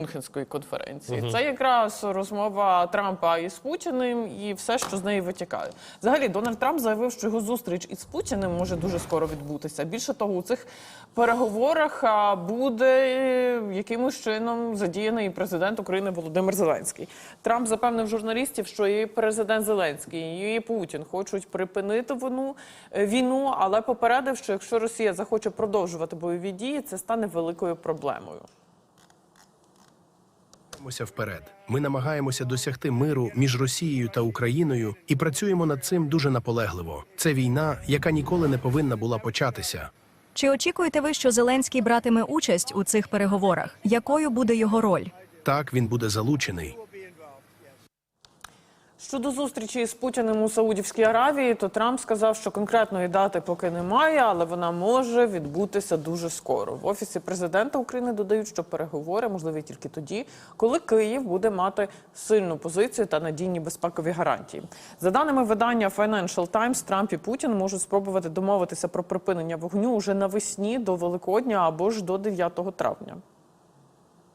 Мюнхенської конференції. Це якраз розмова Трампа із Путіним і все, що з неї витікає. Взагалі, Дональд Трамп заявив, що його зустріч із Путіним може дуже скоро відбутися. Більше того, у цих переговорах буде е, якимось чином задіяний і президент України Володимир Зеленський. Трамп запевнив журналістів, що і президент Зеленський, і Путін хочуть припинити війну, е, війну, але попередив, що якщо Росія захоче продовжувати бойові дії, це стане великою проблемою. Рухаємося вперед. Ми намагаємося досягти миру між Росією та Україною і працюємо над цим дуже наполегливо. Це війна, яка ніколи не повинна була початися. Чи очікуєте ви, що Зеленський братиме участь у цих переговорах? Якою буде його роль? Так він буде залучений. Щодо зустрічі з Путіним у Саудівській Аравії, то Трамп сказав, що конкретної дати поки немає, але вона може відбутися дуже скоро. В офісі президента України додають, що переговори можливі тільки тоді, коли Київ буде мати сильну позицію та надійні безпекові гарантії. За даними видання Financial Times, Трамп і Путін можуть спробувати домовитися про припинення вогню уже навесні до Великодня або ж до 9 травня.